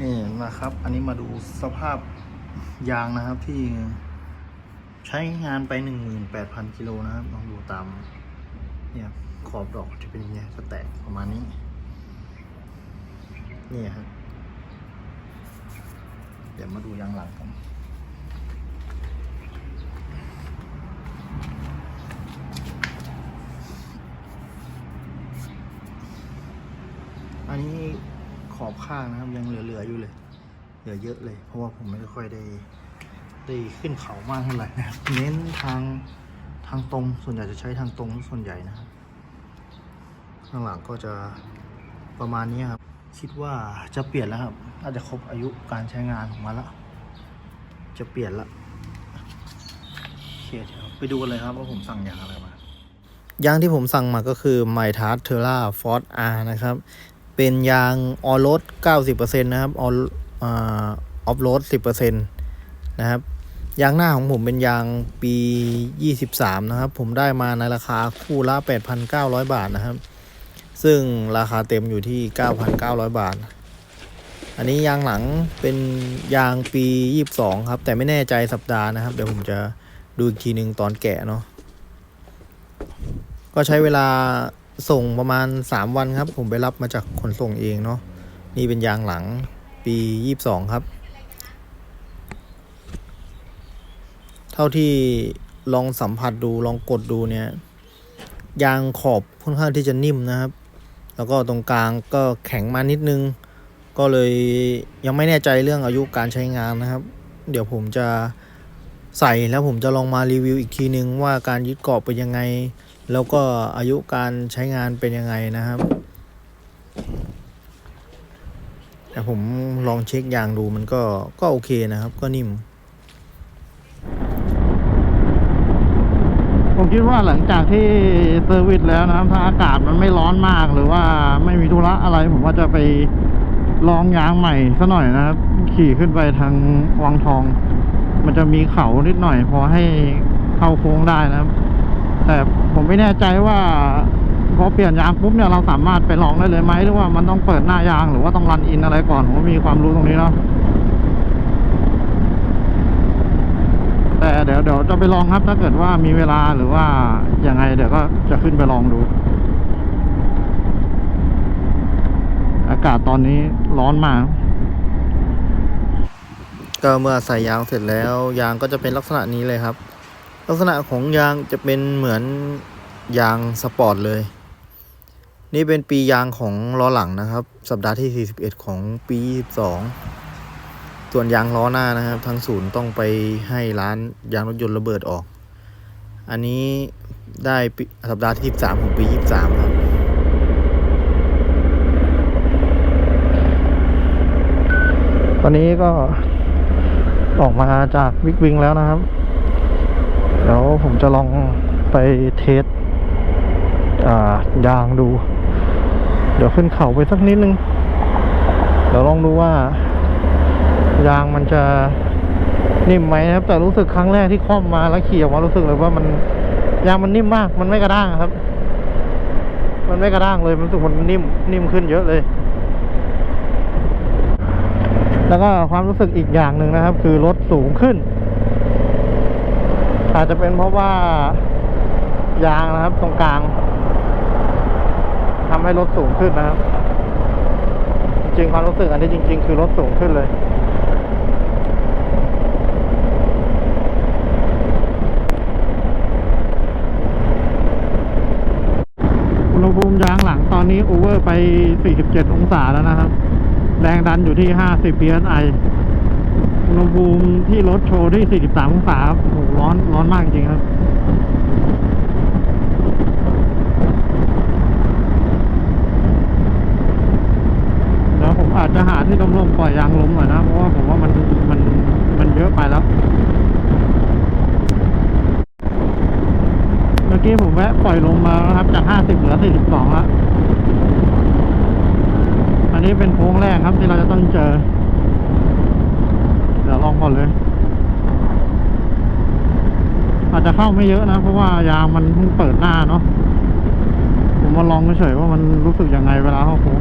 นี่นะครับ อันนี้มาดูสภาพยางนะครับที่ใช้งานไปหนึ่งหมื่นแปดพันกิโลนะครับลองดูตาม เนี่ยขอบดอกจะเป็นยังไงจะแตกประมาณนี้นี่ครับเดี๋ยวมาดูยางหลังกันอันนี้ อบข้างนะครับ ยังเหลือๆอยู่เลย เหลือเยอะเลย เพราะว่าผมไม่ค่อยได้ได้ขึ้นเขามากเท่าไหร่นะครับเน้นทางทางตรงส่วนใหญ่จะใช้ทางตรงส่วนใหญ่นะครับ ข้างหลังก็จะประมาณนี้ครับ คิดว่าจะเปลี่ยนแล้วครับน่าจะครบอายุการใช้งานของมันล้วจะเปลี่ยนละโอเคเดี๋ยวไปดูกันเลยครับว่าผมสั่งยางอะไรมายางที่ผมสั่งมาก็คือ m y t a r t e r a Force R นะครับ เป็นยางออโรด90%นะครับอออฟโรด10%นะครับ ยางหน้าของผมเป็นยางปี 23 นะครับ ผมได้มาในราคาคู่ละ 8,900 บาทนะครับ ซึ่งราคาเต็มอยู่ที่ 9,900 บาท อันนี้ยางหลังเป็นยางปี 22 ครับ แต่ไม่แน่ใจสัปดาห์นะครับ เดี๋ยวผมจะดูอีกทีหนึ่งตอนแกะเนาะก็ใช้เวลา ส่งประมาณ 3 วันครับ ผมไปรับมาจากขนส่งเองเนาะนี่เป็นยางหลังปี 22 ครับ เท่าที่ลองสัมผัสดูลองกดดูเนี่ย ยางขอบค่อนข้างที่จะนิ่มนะครับ แล้วก็ตรงกลางก็แข็งมานิดนึง ก็เลยยังไม่แน่ใจเรื่องอายุการใช้งานนะครับ เดี๋ยวผมจะใส่แล้วผมจะลองมารีวิวอีกทีนึงว่าการยึดเกาะเป็นยังไง แล้วก็อายุการใช้งานเป็นยังไงนะครับ แต่ผมลองเช็คยางดูมันก็ก็โอเคนะครับ ก็นิ่ม ผมคิดว่าหลังจากที่เซอร์วิสแล้วนะครับ ถ้าอากาศมันไม่ร้อนมากหรือว่าไม่มีธุระอะไร ผมว่าจะไปลองยางใหม่ซะหน่อยนะครับ ขี่ขึ้นไปทางวังทอง มันจะมีเขานิดหน่อย พอให้เข้าโค้งได้นะครับ แต่ผมไม่แน่ใจว่าพอเปลี่ยนยางปุ๊บเนี่ยเราสามารถไปลองได้เลยไหมหรือว่ามันต้องเปิดหน้ายางหรือว่าต้องรันอินอะไรก่อนผมมีความรู้ตรงนี้เนาะแต่เดี๋ยวเดี๋ยวจะไปลองครับถ้าเกิดว่ามีเวลาหรือว่ายังไงเดี๋ยวก็จะขึ้นไปลองดู อากาศตอนนี้ร้อนมากก็เมื่อใส่ยางเสร็จแล้ว ยางก็จะเป็นลักษณะนี้เลยครับ ลักษณะของยางจะเป็นเหมือนยางสปอร์ตเลย นี่เป็นปียางของล้อหลังนะครับ สัปดาห์ที่ 41 ของปี 22 ส่วนยางล้อหน้านะครับ ทางศูนย์ต้องไปให้ร้านยางรถยนต์ระเบิดออก อันนี้ได้สัปดาห์ที่ 13 ของปี 23 ครับตอนนี้ก็ออกมาจากวิกวิงแล้วนะครับ เดี๋ยวผมจะลองไปเทสยางดู เดี๋ยวขึ้นเขาไปสักนิดนึง เดี๋ยวลองดูว่า ยางมันจะนิ่มไหมนะครับ แต่รู้สึกครั้งแรกที่คล่อมมาแล้วขี่ออกมารู้สึกเลยว่ามันยางมันนิ่มมาก มันไม่กระด้างครับ มันไม่กระด้างเลยมันรู้สึกมันนิ่มนิ่มขึ้นเยอะเลย แล้วก็ความรู้สึกอีกอย่างหนึ่งนะครับ คือรถสูงขึ้น อาจจะเป็นเพราะว่ายางนะครับตรงกลางทำให้รถสูงขึ้นนะครับ จริงความรู้สึกอันนี้จริง ๆ คือรถสูงขึ้นเลยอุณหภูมิยางหลังตอนนี้โอเวอร์ไป 47 องศาแล้วนะครับ แรงดันอยู่ที่ 50 psi อุณหภูมิที่รถโชว์ที่43 องศาครับโอ้ร้อน ร้อนมากจริงครับ แล้วผมอาจจะหาที่ร่มๆปล่อยยางล้มหน่อยนะ เพราะว่าผมว่ามัน มัน มันเยอะไปแล้ว เมื่อกี้ผมแวะปล่อยลมมาครับ จาก 50 เหลือ 42 แล้ว อันนี้เป็นโค้งแรกครับที่เราจะต้องเจอ ดี๋ยวลองก่อนเลย อาจจะเข้าไม่เยอะนะ เพราะว่ายางมันเพิ่งเปิดหน้าเนาะ ผมมาลองเฉยว่ามันรู้สึกยังไงเวลาเข้าโค้ง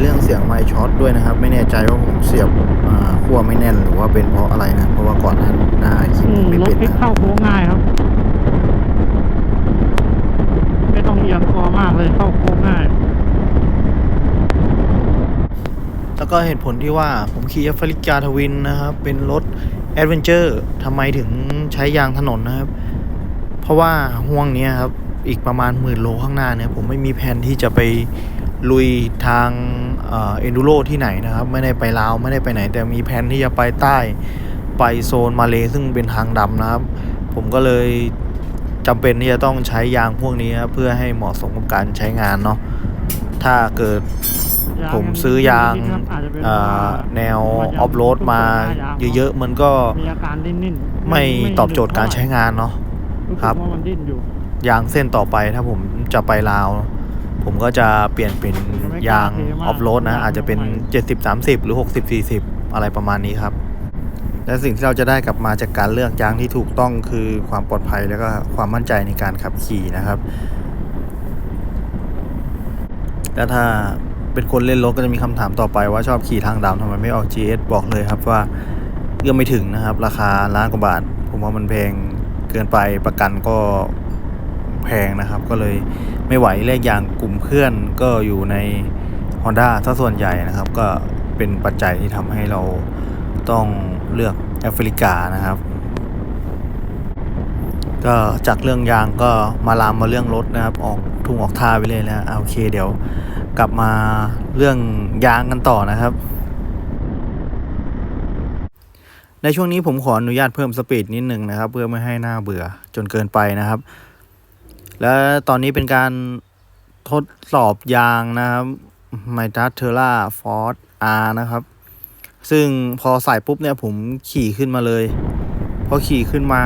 เรื่องเสียงไมค์ ช็อตด้วยนะครับ ไม่แน่ใจว่าผมเสียบอ่าขั้วไม่แน่นหรือว่าเป็นเพราะอะไรนะ เพราะว่าก่อนหน้าหน้าคลิปอืนี้มไม่รถเป็นพลิกนะเข้าโค้งง่ายครับ ไม่ต้องเอียงคอมากเลยเข้าโค้งง่าย แล้วก็เหตุผลที่ว่าผมขี่แอฟริกาทวินนะครับ เป็นรถแอดเวนเจอร์ทำไมถึงใช้ยางถนนนะครับ เพราะว่าห่วงเนี้ยครับ อีกประมาณหมื่นโลข้างหน้าเนี่ย ผมไม่มีแผนที่จะไป ลุยทางเอ็นดูโรที่ไหนนะครับ ไม่ได้ไปลาวไม่ได้ไปไหน แต่มีแผนที่จะไปใต้ไปโซนมาเลซึ่งเป็นทางดำนะครับ ผมก็เลยจำเป็นที่จะต้องใช้ยางพวกนี้เพื่อให้เหมาะสมกับการใช้งานเนาะถ้าเกิดผมซื้อยางแนวออฟโรดมาเยอะๆมันก็ไม่ตอบโจทย์การใช้งานเนาะครับว่ามันดิ้นอยู่ยางเส้นต่อไปถ้าผมจะไปลาว ผมก็จะเปลี่ยนเป็นยางออฟโรดนะ อาจจะเป็น 70-30 หรือ 60-40 อะไรประมาณนี้ครับ และสิ่งที่เราจะได้กลับมาจากการเลือกยางที่ถูกต้องคือความปลอดภัยแล้วก็ความมั่นใจในการขับขี่นะครับ แล้วถ้าเป็นคนเล่นรถก็จะมีคำถามต่อไปว่าชอบขี่ทางดำทำไมไม่ออก GS บอกเลยครับว่าเอื้อมไม่ถึงนะครับ ราคาล้านกว่าบาท ผมว่ามันแพงเกินไปประกันก็ แพงนะครับ ก็เลยไม่ไหวเลขอย่างกลุ่มเพื่อนก็อยู่ใน Honda ถ้าส่วนใหญ่นะครับ ก็เป็นปัจจัยที่ทำให้เราต้องเลือกแอฟริกานะครับ ก็จากเรื่องยางก็มาลามมาเรื่องรถนะครับ ออกทุ่งออกท่าไปเลยแล้วอะโอเคเดี๋ยวกลับมาเรื่องยางกันต่อนะครับ ในช่วงนี้ผมขออนุญาตเพิ่มสปีดนิดหนึ่งนะครับ เพื่อไม่ให้หน้าเบื่อจนเกินไปนะครับ และตอนนี้เป็นการทดสอบยางนะครับ m y t a t e r a Force R นะครับ ซึ่งพอใส่ปุ๊บเนี่ยผมขี่ขึ้นมาเลย พอขี่ขึ้นมา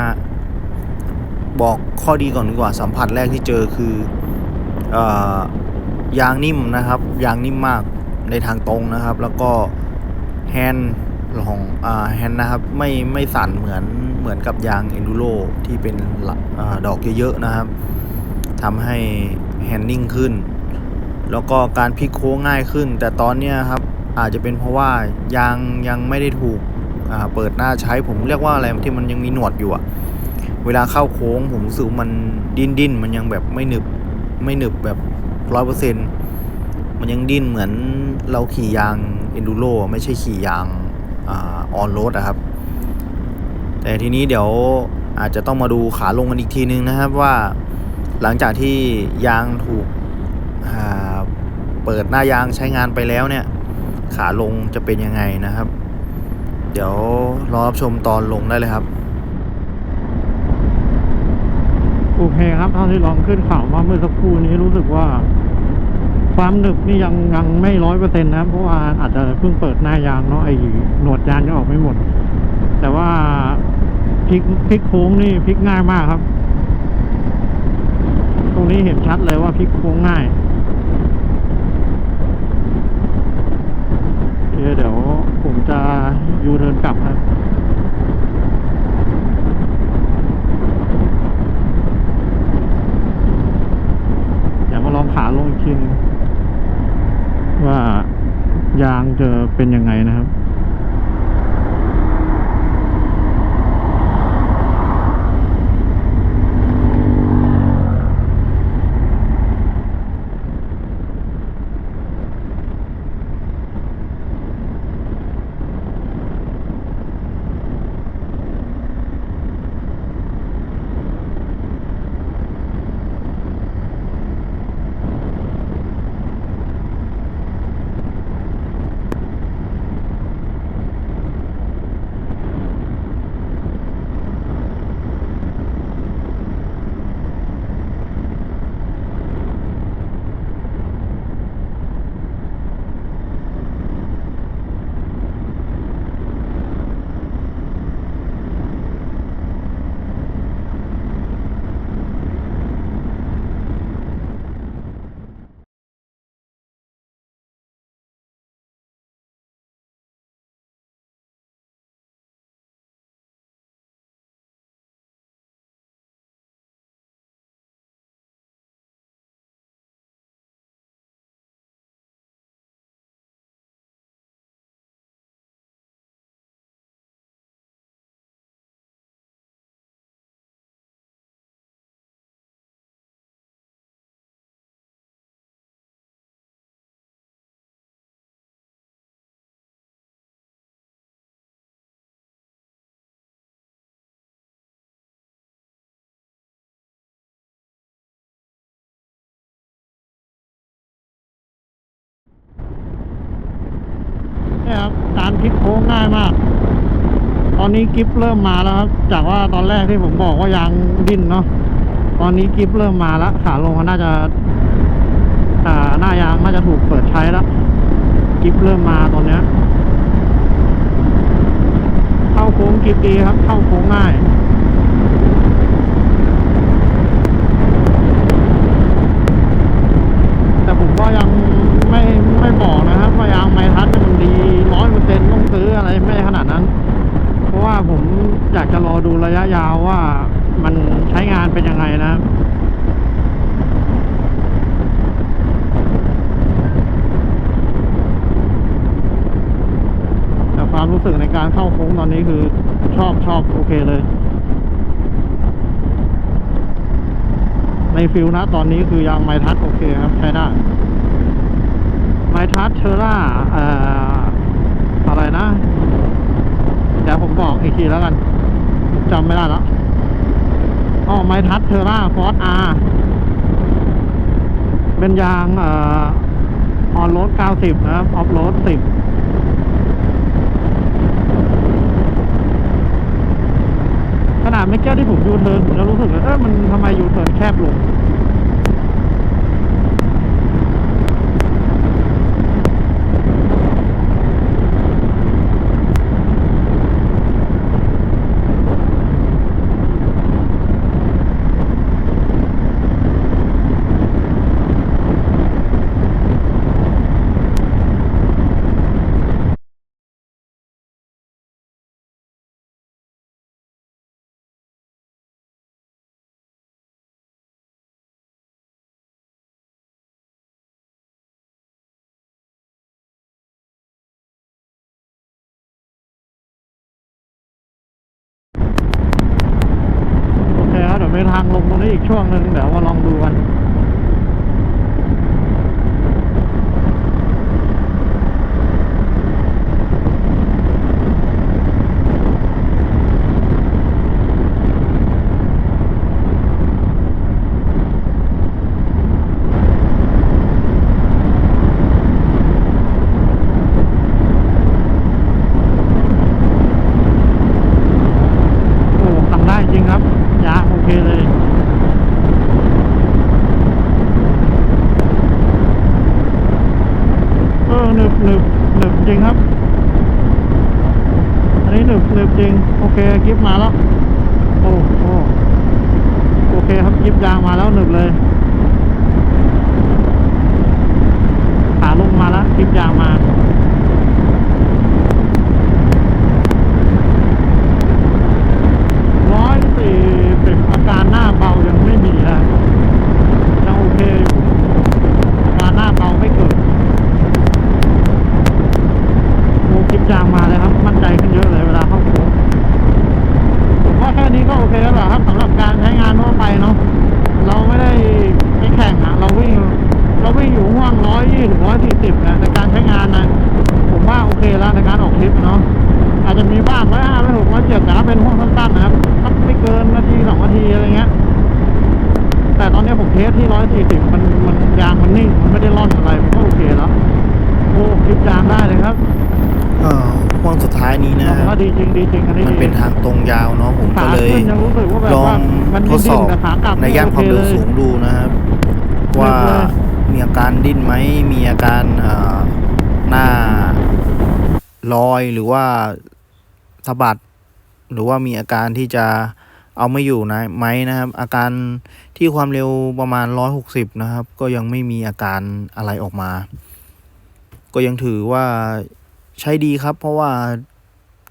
บอกข้อดีก่อนดีกว่าสัมผัสแรกที่เจอคือเออยางนิ่มนะครับ ยางนิ่มมากในทางตรงนะครับ แล้วก็แฮนด์ของอ่าแฮนด์นะครับไม่ไม่สั่นเหมือนเหมือนกับยาง Enduro ที่เป็นอดอกเยอะๆนะครับ ทำให้แฮนดิ้งขึ้น แล้วก็การพลิกโค้งง่ายขึ้น แต่ตอนเนี้ยครับอาจจะเป็นเพราะว่ายางยังไม่ได้ถูกเปิดหน้าใช้ผมเรียกว่าอะไรที่มันยังมีหนวดอยู่อะเวลาเข้าโค้งผมรู้สึกมันดิ้นดิ้นมันยังแบบไม่หนึบไม่หนึบแบบร้อยเปอร์เซ็นมันยังดิ้นเหมือนเราขี่ยางเอนดูโรไม่ใช่ขี่ยางออนโรดอะครับ แต่ทีนี้เดี๋ยวอาจจะต้องมาดูขาลงกันอีกทีนึงนะครับว่า หลังจากที่ยางถูกเปิดหน้ายางใช้งานไปแล้วเนี่ย ขาลงจะเป็นยังไงนะครับ เดี๋ยวรอรับชมตอนลงได้เลยครับ โอเคครับเท่าที่ลองขึ้นเขามาเมื่อสักครู่นี้รู้สึกว่า ความหนึบนี่ยังยังไม่ร้อยเปอร์เซ็นต์นะครับเพราะว่าอาจจะเพิ่งเปิดหน้ายางเนาะไอ้หนวดยางยังออกไม่หมด แต่ว่าพลิกพลิกโค้งนี่พลิกง่ายมากครับ รงนี้เห็นชัดเลยว่าพลิกโค้งง่ายเคเดี๋ยวผมจะยูเทิร์นกลับครับเดี๋ยวมาลองขาลงอีกทีนึงว่ายางจะเป็นยังไงนะครับ นี่ยครับการพลิกโค้งง่ายมาก ตอนนี้กิฟเริ่มมาแล้วครับ จากว่าตอนแรกที่ผมบอกว่ายางดิ้นเนาะตอนนี้กิฟเริ่มมาแล้วขาลงก็น่าจะอ่าหน้ายางน่าจะถูกเปิดใช้แล้วกิฟเริ่มมาตอนเนี้ยเข้าโค้งกิฟดีครับ เข้าโค้งง่าย แต่ผมก็ยังไม่ไม่บอกนะครับว่ายางไมทัศน์มันดีร้อยเปอร์เซ็นต์ต้องซื้ออะไรไม่ขนาดนั้น เพราะว่าผมอยากจะรอดูระยะยาวว่ามันใช้งานเป็นยังไงนะครับ แต่ ความรู้สึกในการเข้าโค้งตอนนี้คือชอบชอบโอเคเลย ในฟิลนะตอนนี้คือยางไมทัศน์โอเคครับ ใช้ได้ ไมทัศน์เทอร่าอะไรนะเดี๋ยวผมบอกอีกทีแล้วกันจำไม่ได้แล้วอ๋อไมทัศน์เทอร่าฟอร์อาร์เป็นยางออออนโรด 90 นะครับ ออฟโรด 10 ขนาดไมื่อกี้ที่ผมยูเทิร์นผมจะรู้สึกว่าเออมันทำไมยูเทิร์นแคบลง โอเคครับเดี๋ยวมีทางลงตรงนี้อีก ช่วงหนึ่งเดี๋ยวมาลองดูกัน โอ้ทำได้จริงครับยางโอเคเลย เออหนึบหนึบหนึบจริงครับ อั นนี้หนึบหนึบจริง โอเคกิฟมาแล้ว โอ้โอ้โอเคครับกิฟยางมาแล้วหนึบเลยขาลงมาแล้วกิฟยางมา ร้อยสี่สิบอาการหน้าเบายังไม่มีนะยังโอเคอยู่อาการหน้าเบาไม่เกิดโอ้คลิปยางมาเลยครับ มั่นใจขึ้นเยอะเลยเวลาเข้าโค้งผมว่าแค่นี้ก็โอเคแล้วล่ะครับสำหรับการใช้งานทั่วไปเนาะเราไม่ได้ไปแข่งอะเราวิ่ง เราวิ่งอยู่ห่วงร้อยยี่ถึงร้อยสี่สิบนะในการใช้งานนะผมว่าโอเคแล้วในการออกทริปเนาะ อาจจะมีบ้างร้อยห้าร้อยหกร้อยเจ็ดแต่ถ้าเป็นห่วงสั้นๆนะครับถ้าไม่เกินนาทีสองนาทีอะไรเงี้ย แต่ตอนนี้ผมเทสที่ร้อยสี่สิบมันมันยางมันนิ่ง มันไม่ได้ร่อนอะไรมันก็โอเคแล้ว โอ้คลิปยางได้เลยครับ เอ่อห่วงสุดท้ายนี้นะ ผมว่าดีจริงดีจริงอันนี้ มันดีเป็นทางตรงยาวเนาะผมก็ขาเลยขึ้นยังรู้สึกว่าแบบลอว่างมันทดิ้ดสอนบๆแต่ขากลับในย่านความเร็วโอสูงดูนะครับ ว่าเลยมีอาการดิ้นไหมมีอาการเอ่อหน้าลอยหรือว่าสะบัด หรือว่ามีอาการที่จะเอาไม่อยู่นะไหมนะครับ อาการที่ความเร็วประมาณ 160 นะครับ ก็ยังไม่มีอาการอะไรออกมา ก็ยังถือว่าใช้ดีครับ เพราะว่า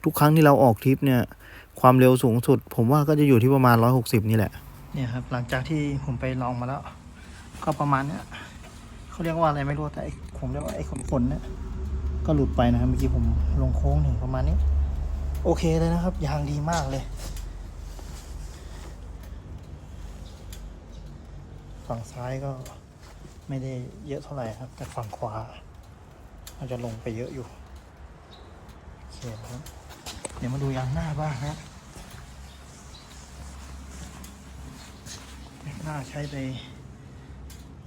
ทุกครั้งที่เราออกทริปเนี่ย ความเร็วสูงสุด ผมว่าก็จะอยู่ที่ประมาณ 160 นี่แหละ เนี่ยครับ หลังจากที่ผมไปลองมาแล้ว ก็ประมาณเนี้ยเขาเรียกว่าอะไรไม่รู้แต่ผมเรียกว่าไอ้ขนขนเนี่ยก็หลุดไปนะครับเมื่อกี้ผมลงโค้งถึงประมาณนี้ โอเคเลยนะครับ ยางดีมากเลยฝั่งซ้ายก็ไม่ได้เยอะเท่าไหร่ครับ แต่ฝั่งขวามันจะลงไปเยอะอยู่โอเคครับ เดี๋ยวมาดูยางหน้าบ้างฮะยางหน้าใช้ไป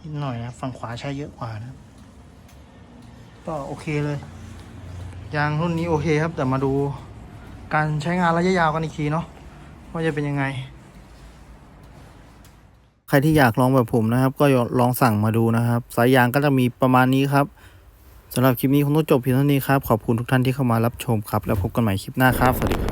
นิดหน่อยนะฝั่งขวาใช้เยอะกว่านะก็โอเคเลย ยางรุ่นนี้โอเคครับ แต่มาดูการใช้งานระยะยาวกันอีกทีเนาะว่าจะเป็นยังไง ใครที่อยากลองแบบผมนะครับ ก็ลองสั่งมาดูนะครับ สายยางก็จะมีประมาณนี้ครับ สำหรับคลิปนี้คงต้องจบเพียงเท่านี้ครับ ขอบคุณทุกท่านที่เข้ามารับชมครับ แล้วพบกันใหม่คลิปหน้าครับ สวัสดีครับ